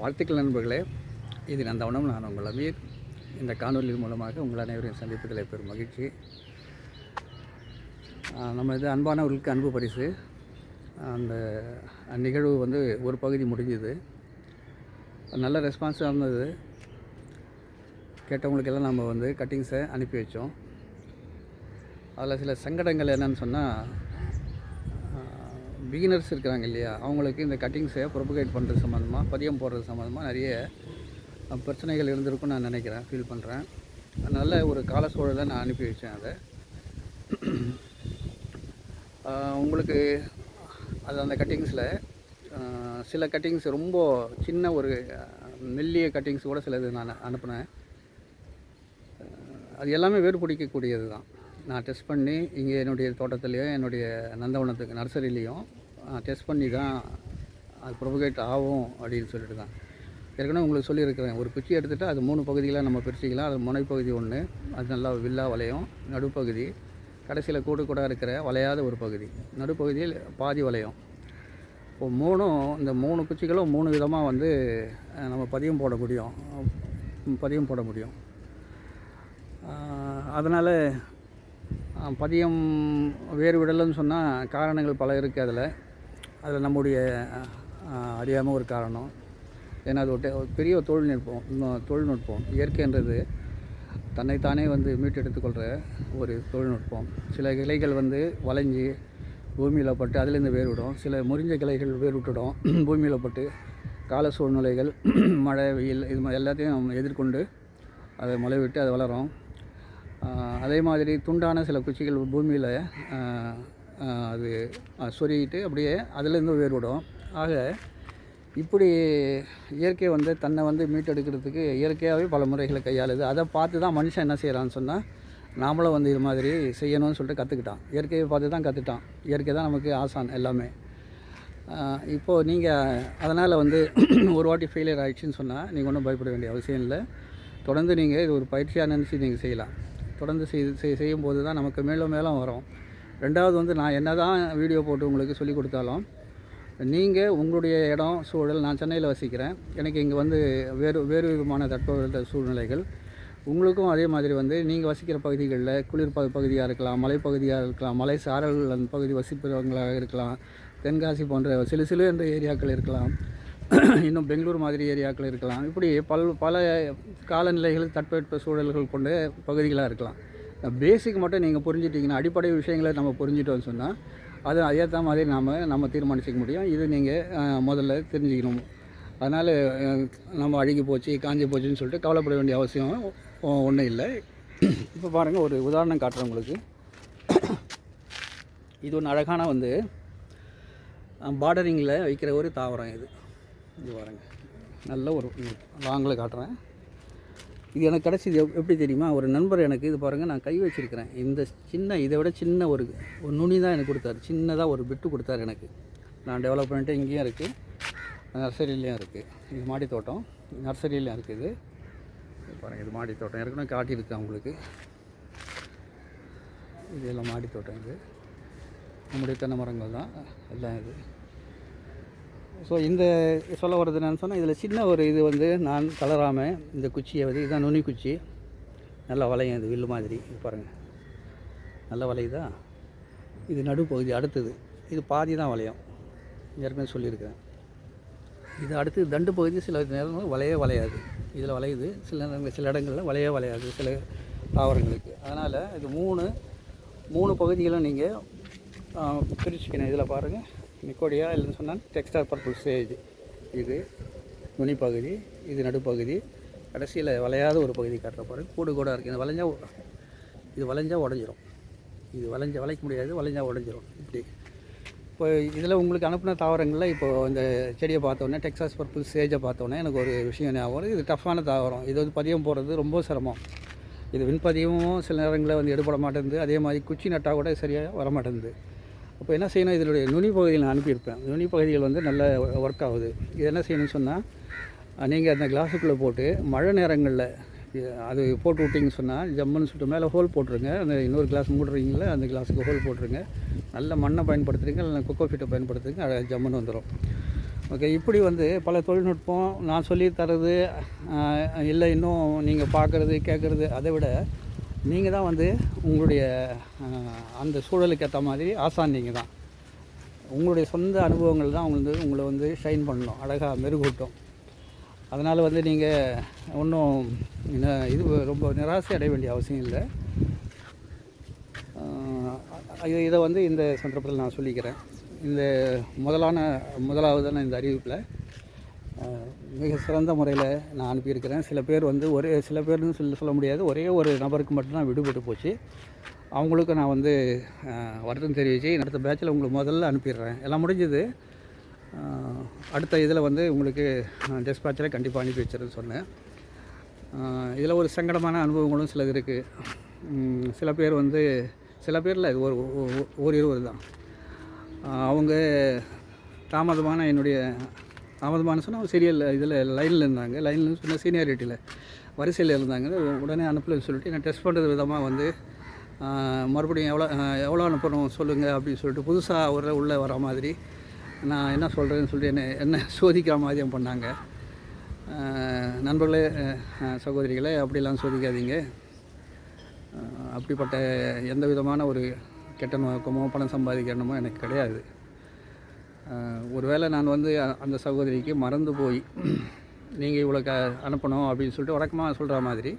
வாழ்த்துக்கள் நண்பர்களே. இது நந்தவனம் நான் உங்கள் அமீர். இந்த காணொலி மூலமாக உங்கள் அனைவரையும் சந்திப்பதில் பெரும் மகிழ்ச்சி. நம்ம இது அன்பானவர்களுக்கு அன்பு பரிசு. அந்த நிகழ்வு வந்து ஒரு பகுதி முடிஞ்சுது. நல்ல ரெஸ்பான்ஸாக இருந்தது. கேட்டவங்களுக்கெல்லாம் நம்ம வந்து கட்டிங்ஸை அனுப்பி வச்சோம். அதில் சில சங்கடங்கள் என்னென்னு சொன்னால் பிகினர்ஸ் இருக்கிறாங்க இல்லையா அவங்களுக்கு இந்த கட்டிங்ஸை ப்ரொபகேட் பண்ணுறது சம்மந்தமாக பதியம் போடுறது சம்மந்தமாக நிறைய பிரச்சனைகள் இருந்திருக்கும்னு நான் நினைக்கிறேன் ஃபீல் பண்ணுறேன் நல்ல ஒரு கால சூழலை நான் அனுப்பி வச்சேன் அதை. உங்களுக்கு அது அந்த கட்டிங்ஸில் சில கட்டிங்ஸ் ரொம்ப சின்ன ஒரு மெல்லிய கட்டிங்ஸ் கூட சிலது நான் அனுப்புனேன். அது எல்லாமே வேறு பிடிக்கக்கூடியது தான் நான் டெஸ்ட் பண்ணி இங்கே என்னுடைய தோட்டத்துலேயும் என்னுடைய நந்தவனத்துக்கு நர்சரிலேயும் டெஸ்ட் பண்ணி தான் அது ப்ரொபகேட் ஆகும் அப்படின்னு சொல்லிட்டு தான் ஏற்கனவே உங்களுக்கு சொல்லியிருக்கிறேன். ஒரு குச்சி எடுத்துகிட்டு அது மூணு பகுதிகளாக நம்ம பிரிச்சிக்கலாம். அது முனைப்பகுதி ஒன்று அது நல்லா வில்லா வளையும் நடுப்பகுதி. கடைசியில் கூடு கூட இருக்கிற வளையாத ஒரு பகுதி. நடுப்பகுதியில் பாதி வளையம். இப்போ மூணும் இந்த மூணு குச்சிகளும் மூணு விதமாக வந்து நம்ம பதியம் போட முடியும். பதியம் போட முடியும். அதனால் பதியம் வேறு விடலைன்னு சொன்னால் காரணங்கள் பல இருக்குது அதில். அதில் நம்முடைய அறியாமல் ஒரு காரணம். ஏன்னா அது ஒரு ஒரு பெரிய தொழில்நுட்பம் இன்னும் தொழில்நுட்பம் இயற்கைன்றது தன்னைத்தானே வந்து மீட்டெடுத்துக்கொள்கிற ஒரு தொழில்நுட்பம் சில கிளைகள் வந்து வளைஞ்சி பூமியில் பட்டு அதுலேருந்து வேறுவிடும் சில முறிஞ்ச கிளைகள் வேறுவிட்டுடும் பூமியில் பட்டு கால சூழ்நிலைகள் மழை வெயில் இது மாதிரி எல்லாத்தையும் எதிர்கொண்டு அதை முளைவிட்டு அது வளரும். அதே மாதிரி துண்டான சில குச்சிகள் பூமியில் அது ஆஹ் சொருகிட்டு அப்படியே அதுலேருந்து வேறுவிடும் ஆக இப்படி இயற்கை வந்து தன்னை வந்து மீட்டெடுக்கிறதுக்கு இயற்கையாகவே பல முறைகளை கையாளுது. அதை பார்த்து தான் மனுஷன் என்ன செய்கிறான்னு சொன்னால் நாமளும் வந்து இது மாதிரி செய்யணும்னு சொல்லிட்டு கற்றுக்கிட்டான் இயற்கையை பார்த்து தான் கற்றுட்டான் இயற்கை தான் நமக்கு ஆசான் எல்லாமே. இப்போது நீங்கள் அதனால் வந்து ஒரு வாட்டி ஃபெயிலியர் ஆகிடுச்சின்னு சொன்னால் நீங்கள் ஒன்றும் பயப்பட வேண்டிய அவசியம் இல்லை. தொடர்ந்து நீங்கள் இது ஒரு பயிற்சியாக நினச்சி நீங்கள் செய்யலாம். தொடர்ந்து செய் செய் செய்யும்போது தான் நமக்கு மேலும் மேலும் வரும். ரெண்டாவது வந்து நான் என்ன தான் வீடியோ போட்டு உங்களுக்கு சொல்லிக் கொடுத்தாலும் நீங்கள் உங்களுடைய இடம் சூழல் நான் சென்னையில் வசிக்கிறேன். எனக்கு இங்கே வந்து வேறு வேறு விதமான தட்பவெப்ப சூழ்நிலைகள். உங்களுக்கும் அதே மாதிரி வந்து நீங்கள் வசிக்கிற பகுதிகளில் குளிர் பகுதியாக இருக்கலாம் மலைப்பகுதியாக இருக்கலாம் மலை சாரல் அந்த பகுதி வசிப்பவங்களாக இருக்கலாம் தென்காசி போன்ற சிலு சிலு என்ற ஏரியாக்கள் இருக்கலாம். இன்னும் பெங்களூர் மாதிரி ஏரியாக்கள் இருக்கலாம். இப்படி பல் பல காலநிலைகள் தட்பவெட்ப சூழல்கள் கொண்ட பகுதிகளாக இருக்கலாம். பேசிக் மட்டும் நீங்கள் புரிஞ்சிட்டிங்கன்னா அடிப்படை விஷயங்களை நம்ம புரிஞ்சிட்டோம்னு சொன்னால் அது அதேத்த மாதிரி நாம் நம்ம தீர்மானிச்சிக்க முடியும். இது நீங்கள் முதல்ல தெரிஞ்சுக்கணும். அதனால் நம்ம அழுகி போச்சு காஞ்சி போச்சுன்னு சொல்லிட்டு கவலைப்பட வேண்டிய அவசியம் ஒன்றும் இல்லை. இப்போ பாருங்கள் ஒரு உதாரணம் காட்டுறேன் உங்களுக்கு. இது ஒன்று அழகான வந்து பார்டரிங்கில் வைக்கிற ஒரு தாவரம் இது. இது பாருங்க நல்ல ஒரு லாங்கில் காட்டுறேன். இது எனக்கு கிடச்சிது எப்படி தெரியுமா? ஒரு நண்பர் எனக்கு இது பாருங்கள் நான் கை வச்சிருக்கிறேன். இந்த சின்ன இதை விட சின்ன ஒரு ஒரு நுனி தான் எனக்கு கொடுத்தாரு. சின்னதாக ஒரு பிட்டு கொடுத்தாரு எனக்கு. நான் டெவலப் பண்ணிட்டு இங்கேயும் இருக்குது நர்சரியிலையும் இருக்குது இது மாடி தோட்டம். நர்சரியிலையும் இருக்குது இது. பாருங்கள் இது மாடி தோட்டம். ஏற்கனவே காட்டியிருக்கேன் உங்களுக்கு இது எல்லாம் மாடி தோட்டம் இது. நம்முடைய தென்னை மரங்கள் தான். எல்லாம் இது. ஸோ இந்த சொல்ல வர்றது என்னன்னு சொன்னால் இதில் சின்ன ஒரு இது வந்து நான் தளராமல் இந்த குச்சியை வந்து இதுதான் நுனி குச்சி. நல்லா வளையும் இது வில்லு மாதிரி இது பாருங்கள் நல்லா வளையுதா இது? நடுப்பகுதி அடுத்தது. இது பாதி தான் வளையும் ஏற்கனவே சொல்லியிருக்கேன். இது அடுத்து தண்டு பகுதி சில நேரங்கள் வளைய வளையாது இதில் வளையுது சில நேரங்கள் சில இடங்களில் வளைய வளையாது சில தாவரங்களுக்கு. அதனால் இது மூணு மூணு பகுதிகளும் நீங்கள் பிரிச்சுக்கணும். இதில் பாருங்கள் நிக்கோடியா இல்லைன்னு சொன்னால் டெக்ஸ்டார் பர்பிள் ஸ்டேஜ். இது நுனிப்பகுதி பகுதி இது நடுப்பகுதி. கடைசியில் வளையாத ஒரு பகுதி காட்டுற பாருங்க. கூடு கூட இருக்குது இது வளைஞ்சா இது வளைஞ்சா உடஞ்சிரும். இது வளைஞ்ச வளைக்க முடியாது. வளைஞ்சா உடஞ்சிரும். இப்படி. இப்போ இதில் உங்களுக்கு அனுப்பின தாவரங்களில் இப்போ இந்த செடியை பார்த்தோன்னே டெக்ஸாஸ் பர்பிள் சேஜை பார்த்தோன்னே எனக்கு ஒரு விஷயம் ஞாபகம் வருது. இது டஃப்பான தாவரம். இது வந்து பதியம் போடுறது ரொம்ப சிரமம். இது விண்பதியமும் சில நேரங்களில் வந்து எடுபட மாட்டேங்குது. அதே மாதிரி குச்சி நட்டால் கூட சரியாக வர மாட்டேங்குது அப்போ என்ன செய்யணும்? இதனுடைய நுனி பகுதியில் நான் அனுப்பியிருப்பேன். நுனி பகுதிகள் வந்து நல்ல ஒர்க் ஆகுது. இது என்ன செய்யணும்னு சொன்னால் நீங்கள் அந்த கிளாஸுக்குள்ளே போட்டு மழை நேரங்களில் அது போட்டு விட்டிங்கன்னு சொன்னால் ஜம்முன்னு சொல்லிட்டு மேலே ஹோல் போட்டுருங்க. அந்த இன்னொரு கிளாஸ் மூடுறீங்களே அந்த கிளாஸுக்கு ஹோல் போட்டுருங்க. நல்ல மண்ணை பயன்படுத்துறீங்க இல்லை கொக்கோ ஃபீட்டை பயன்படுத்துறீங்க அழகாக ஜம்முன்னு வந்துடும் ஓகே இப்படி வந்து பல தொழில்நுட்பம் நான் சொல்லி தரது இல்லை இன்னும் நீங்கள் பார்க்குறது கேட்குறது அதை விட நீங்கள் தான் வந்து உங்களுடைய அந்த சூழலுக்கு ஏற்ற மாதிரி ஆசான் நீங்கள் தான். உங்களுடைய சொந்த அனுபவங்கள் தான் வந்து உங்களை வந்து ஷைன் பண்ணணும் அழகாக மெருகூட்டும். அதனால் வந்து நீங்கள் ஒன்றும் இது ரொம்ப நிராசை அடைய வேண்டிய அவசியம் இல்லை. இதை வந்து இந்த சந்தர்ப்பத்தில் நான் சொல்லிக்கிறேன். இந்த முதலான முதலாவதான இந்த அறிவிப்பில் மிக சிறந்த முறையில் நான் அனுப்பியிருக்கிறேன். சில பேர் வந்து ஒரே சில பேர்னு சொல்ல சொல்ல முடியாது. ஒரே ஒரு நபருக்கு மட்டும்தான் விடுபட்டு போச்சு. அவங்களுக்கு நான் வந்து வருத்தம் தெரிவித்து அடுத்த பேட்சில் உங்களுக்கு முதல்ல அனுப்பிடுறேன். எல்லாம் முடிஞ்சது. அடுத்த இதில் வந்து உங்களுக்கு டெஸ்பேட்சில் கண்டிப்பாக அனுப்பி வச்சிருன்னு சொன்னேன். இதில் ஒரு சங்கடமான அனுபவங்களும் சிலது இருக்குது சில பேர் வந்து சில பேரில் இது ஒரு ஒரு- ஒரு இருவர் தான் அவங்க தாமதமான என்னுடைய தாமதமான சொன்னால் சீரியல் இதில் லைனில் இருந்தாங்க. லைனில் சொன்ன சீனியாரிட்டியில் வரிசையில் இருந்தாங்க. உடனே அனுப்பலன்னு சொல்லிட்டு நான் டெஸ்ட் பண்ணுறது விதமாக வந்து மறுபடியும் எவ்வளோ எவ்வளோ அனுப்பணும் சொல்லுங்கள் அப்படின்னு சொல்லிட்டு புதுசாக ஒரு உள்ளே வர மாதிரி நான் என்ன சொல்கிறேன்னு சொல்லிட்டு என்ன என்ன சோதிக்கிற மாதிரியும் பண்ணாங்க. நண்பர்களே சகோதரிகளை சகோதரிகளே அப்படிலாம் சோதிக்காதீங்க. அப்படிப்பட்ட எந்த விதமான ஒரு கெட்ட நோக்கமோ பணம் சம்பாதிக்கணுமோ எனக்கு கிடையாது. ஒருவேளை நான் வந்து அந்த சகோதரிக்கு மறந்து போய் நீங்கள் இவ்வளோ க அனுப்பணும் அப்படின்னு சொல்லிட்டு வழக்கமாக சொல்கிற மாதிரி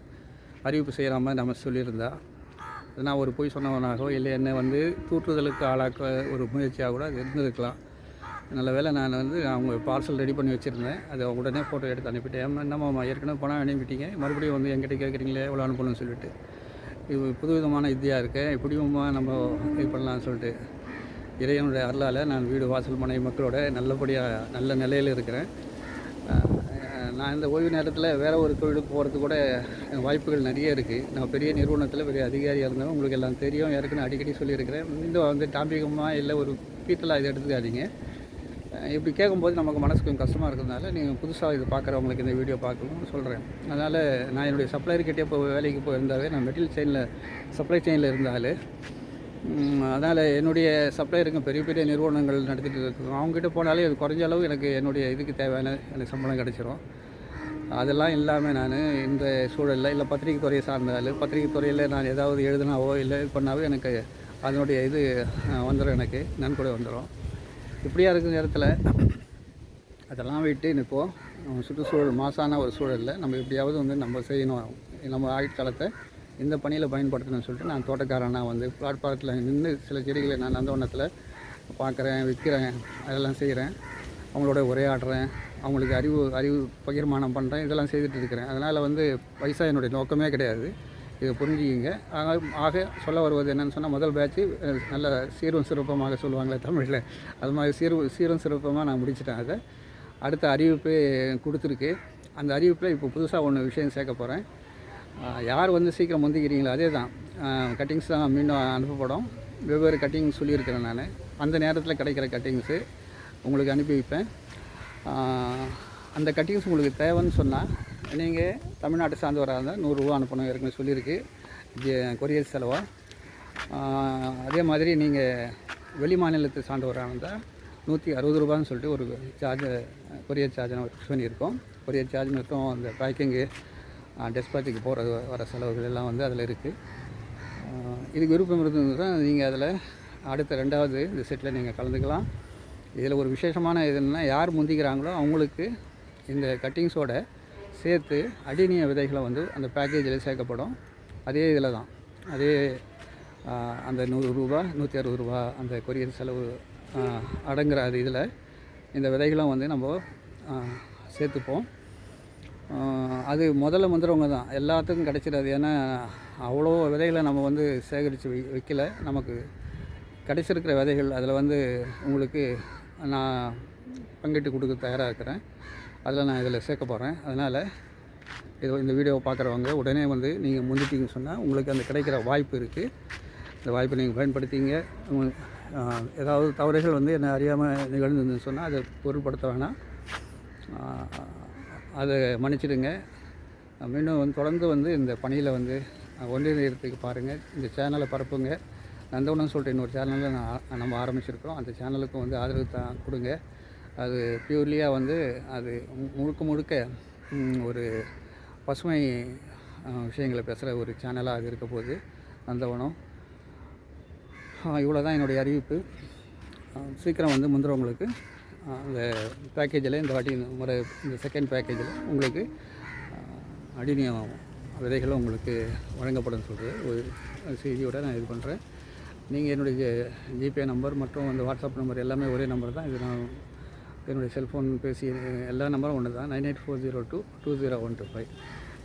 அறிவிப்பு செய்கிற மாதிரி நம்ம சொல்லியிருந்தா நான் ஒரு பொய் சொன்னவனாகவோ இல்லை என்னை வந்து தூற்றுதலுக்கு ஆளாக்க ஒரு முயற்சியாக கூட அது இருந்திருக்கலாம். நல்ல வேளை நான் வந்து அவங்க பார்சல் ரெடி பண்ணி வச்சுருந்தேன். அதை உடனே ஃபோட்டோ எடுத்து அனுப்பிட்டேன். என்னம்மா ஏற்கனவே பணம் அனுப்பிட்டீங்க. மறுபடியும் வந்து என்கிட்ட கேட்குறீங்களே எவ்வளோ அனுப்பணும்னு சொல்லிட்டு. இது புதுவிதமான இதாக இருக்கேன் இப்படியுமா நம்ம இது பண்ணலாம்னு சொல்லிட்டு இறைவனுடைய அருளால் நான் வீடு வாசல் மனை மக்களோட நல்லபடியாக நல்ல நிலையில் இருக்கிறேன். நான் இந்த ஓய்வு நேரத்தில் வேறு ஒரு தொழிலுக்கு போகிறது கூட வாய்ப்புகள் நிறைய இருக்குது நான் பெரிய நிறுவனத்தில் பெரிய அதிகாரியாக இருந்தேன் உங்களுக்கு எல்லாம் தெரியும் ஏற்கனவே அடிக்கடி சொல்லியிருக்கிறேன். இந்த வந்து டாம்பிகமாக இல்லை ஒரு பீட்டலாக இதை எடுத்துக்காதீங்க. இப்படி கேட்கும்போது நமக்கு மனசு கொஞ்சம் கஷ்டமாக இருக்கிறதுனால நீங்கள் புதுசாக இது பார்க்குறவங்களுக்கு இந்த வீடியோ பார்க்கணும்னு சொல்கிறேன் அதனால் நான் என்னுடைய சப்ளையர்கிட்டே இப்போ வேலைக்கு போயிருந்தாவே நான் மெட்டீரியல் செயினில் சப்ளை செயினில் இருந்தாலே அதனால் என்னுடைய சப்ளையருங்க பெரிய பெரிய நிறுவனங்கள் நடத்திட்டு இருக்கோம் அவங்ககிட்ட போனாலே அது குறைஞ்ச அளவு எனக்கு என்னுடைய இதுக்கு தேவையான எனக்கு சம்பளம் கிடச்சிரும். அதெல்லாம் இல்லாமல் நான் இந்த சூழலில் இல்லை பத்திரிகை துறையை சார்ந்தாலும் பத்திரிகை துறையில் நான் ஏதாவது எழுதினாவோ இல்லை இது பண்ணாவோ எனக்கு அதனுடைய இது வந்துடும் எனக்கு. நன்கொடை வந்துடும் இப்படியாக இருக்கிற நேரத்தில் அதெல்லாம் விட்டு இப்போது சுற்றுச்சூழல் மாசான ஒரு சூழலில் நம்ம எப்படியாவது வந்து நம்ம செய்யணும். நம்ம ஆயுட்காலத்தை இந்த பணியில் பயன்படுத்தணும்னு சொல்லிட்டு நான் தோட்டக்காரனாக வந்து பிளாட்பாரத்தில் நின்று சில செடிகளை நான் நந்தவனத்தில் பார்க்குறேன் விற்கிறேன் அதெல்லாம் செய்கிறேன் அவங்களோட உரையாடுறேன். அவங்களுக்கு அறிவு அறிவு பகிர்மானம் பண்ணுறேன் இதெல்லாம் செய்துட்டு இருக்கிறேன். அதனால் வந்து பைசா என்னுடைய நோக்கமே கிடையாது. இதை புரிஞ்சுக்கிங்க. ஆக ஆக சொல்ல வருவது என்னென்னு சொன்னால் முதல் பேட்ச்சு நல்ல சீரும் சிறப்பமாக சொல்லுவாங்களே தமிழில். அது மாதிரி சீரு சீரும் சிறப்பமாக நான் முடிச்சிட்டேன் அதை. அடுத்த அறிவிப்பு கொடுத்துருக்கு. அந்த அறிவிப்பில் இப்போ புதுசாக ஒன்று விஷயம் சேர்க்க போகிறேன் யார் வந்து சீக்கிரம் முந்திக்கிறீங்களோ அதே தான் கட்டிங்ஸ் தான் மீண்டும் அனுப்பப்படும். வெவ்வேறு கட்டிங் சொல்லியிருக்கிறேன் நான். அந்த நேரத்தில் கிடைக்கிற கட்டிங்ஸு உங்களுக்கு அனுப்பி வைப்பேன். அந்த கட்டிங்ஸ் உங்களுக்கு தேவைன்னு சொன்னால் நீங்கள் தமிழ்நாட்டை சார்ந்தவராக இருந்தால் நூறுரூவா அனுப்பணும் ஏற்கனவே சொல்லியிருக்கு. கொரியர் செலவாக அதே மாதிரி நீங்கள் வெளி மாநிலத்தை சார்ந்தவராக இருந்தால் நூற்றி அறுபது ரூபான்னு சொல்லிட்டு ஒரு சார்ஜ் கொரியர் சார்ஜ் நம்ம ஃபிக்ஸ் பண்ணியிருக்கோம் கொரியர் சார்ஜ் மட்டும் அந்த பேக்கிங்கு டெஸ்பாச்சுக்கு போகிறது வர செலவுகள் எல்லாம் வந்து அதில் இருக்குது இதுக்கு விருப்பம் இருந்ததுன்னா நீங்கள் அதில் அடுத்த ரெண்டாவது இந்த செட்டில் நீங்கள் கலந்துக்கலாம். இதில் ஒரு விசேஷமான இது யார் முந்திக்கிறாங்களோ அவங்களுக்கு இந்த கட்டிங்ஸோட சேர்த்து அடினிய விதைகளை வந்து அந்த பேக்கேஜில் சேர்க்கப்படும். அதே இதில் தான். அதே அந்த நூறு ரூபா நூற்றி அறுபது ரூபா அந்த கொரியர் செலவு அடங்குற அது இதில் இந்த விதைகளும் வந்து நம்ம சேர்த்துப்போம். அது முதல்ல வந்துடுறவங்க தான். எல்லாத்துக்கும் கிடைச்சிடாது. ஏன்னா அவ்வளோ விதைகளை நம்ம வந்து சேகரித்து வை வைக்கல. நமக்கு கிடைச்சிருக்கிற விதைகள் அதில் வந்து உங்களுக்கு நான் பங்கிட்டு கொடுக்க தயாராக இருக்கிறேன். அதில் நான் இதில் சேர்க்க போகிறேன் அதனால் இது இந்த வீடியோவை பார்க்குறவங்க உடனே வந்து நீங்கள் முந்திட்டிங்கன்னு சொன்னால் உங்களுக்கு அந்த கிடைக்கிற வாய்ப்பு இருக்குது இந்த வாய்ப்பை நீங்கள் பயன்படுத்திங்க. ஏதாவது தவறுகள் வந்து என்ன அறியாமல் நிகழ்ந்ததுன்னு சொன்னால் அதை பொருட்படுத்த வேணாம். அதை மன்னிச்சிடுங்க. மீண்டும் வந்து தொடர்ந்து வந்து இந்த பணியில் வந்து ஒன்றிணையத்துக்கு பாருங்கள் இந்த சேனலை பரப்புங்க. நந்தவனம் சொல்லிட்டு இன்னொரு சேனலில் நான் நம்ம ஆரம்பிச்சிருக்கிறோம். அந்த சேனலுக்கும் வந்து ஆதரவு தான் கொடுங்க. அது பியூர்லியாக வந்து அது முழுக்க முழுக்க ஒரு பசுமை விஷயங்களை பேசுகிற ஒரு சேனலாக அது இருக்க போகுது நந்தவனம். இவ்வளோ தான் என்னுடைய அறிவிப்பு. சீக்கிரம் வந்து முந்திரவங்களுக்கு அந்த பேக்கேஜில் இந்த வாட்டி இந்த முறை இந்த செகண்ட் பேக்கேஜில் உங்களுக்கு அஹ், அடினியம் விதைகளும் உங்களுக்கு வழங்கப்படும் சொல்கிறது ஒரு செய்தியோட நான் இது பண்ணுறேன் நீங்கள் என்னுடைய ஜிபே நம்பர் மற்றும் அந்த வாட்ஸ்அப் நம்பர் எல்லாமே ஒரே நம்பர் தான். இது நான் என்னுடைய செல்ஃபோன் பேசி எல்லா நம்பரும் ஒன்று தான் nine eight four zero two two zero one two five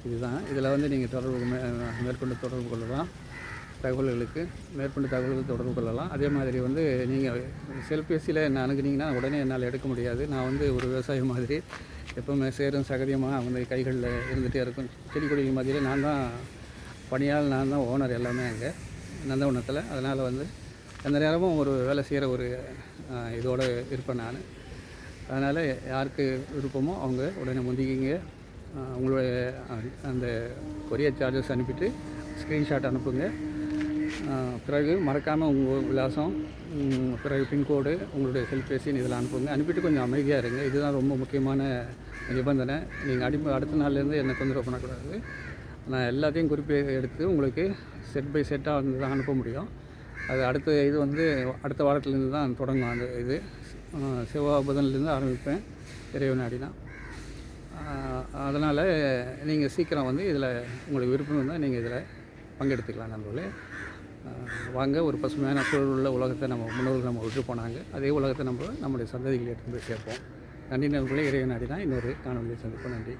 இதுதான். இதில் வந்து நீங்கள் தொடர்பு மே மேற்கொண்டு தொடர்பு கொள்ளலாம். தகவல்களுக்கு மேற்கொண்டு தகவல்கள் தொடர்பு கொள்ளலாம். அதே மாதிரி வந்து நீங்கள் செல்பேசியில் என்ன அணுகுனீங்கன்னா உடனே என்னால் எடுக்க முடியாது. நான் வந்து ஒரு விவசாயி மாதிரி எப்போவுமே சேரும் சகதியமாக வந்து கைகளில் இருந்துகிட்டே இருக்கும். செடி கொடிகள் மத்தியில் நான் தான் பணியால் நான் தான் ஓனர் எல்லாமே அங்கே நந்தவனத்தில். அதனால் வந்து எந்த நேரமும் ஒரு வேலை செய்கிற ஒரு இதோடு இருப்பேன் நான். அதனால் யாருக்கு விருப்பமோ அவங்க உடனே முந்திக்கிங்க. உங்களுடைய அந்த கொரியர் சார்ஜஸ் அனுப்பிட்டு ஸ்க்ரீன்ஷாட் அனுப்புங்க. பிறகு மறக்காமல் உங்கள் விலாசம் பிறகு பின்கோடு உங்களுடைய செல்பேசி இதில் அனுப்புங்க. அனுப்பிட்டு கொஞ்சம் அமைதியாக இருங்க. இதுதான் ரொம்ப முக்கியமான நிபந்தனை. நீங்கள் அடி அடுத்த நாள்லேருந்து என்னை தொந்தரவு பண்ணக்கூடாது. நான் எல்லாத்தையும் குறிப்பி எடுத்து உங்களுக்கு செட் பை செட்டாக வந்து தான் அனுப்ப முடியும். அது அடுத்த இது வந்து அடுத்த வாரத்துலேருந்து தான் தொடங்கும் அந்த இது. அஹ் செவ்வாய் புதன்லேருந்து ஆரம்பிப்பேன். இறைவன் நாடினா அதனால் நீங்கள் சீக்கிரம் வந்து இதில் உங்களுக்கு விருப்பம் இருந்தால் நீங்கள் இதில் பங்கெடுத்துக்கலாம் நண்பர்களே. வாங்க ஒரு பசுமையான சூழல் உள்ள உலகத்தை நம்ம முன்னோர்கள் நம்ம விட்டு போனாங்க. அதே உலகத்தை நம்ம நம்முடைய சந்ததிகளை எடுத்து போய் சேர்ப்போம். நன்றி நண்பர்களே இறைவன் நாடினா இன்னொரு காணொலியை சந்திப்போம். நன்றி.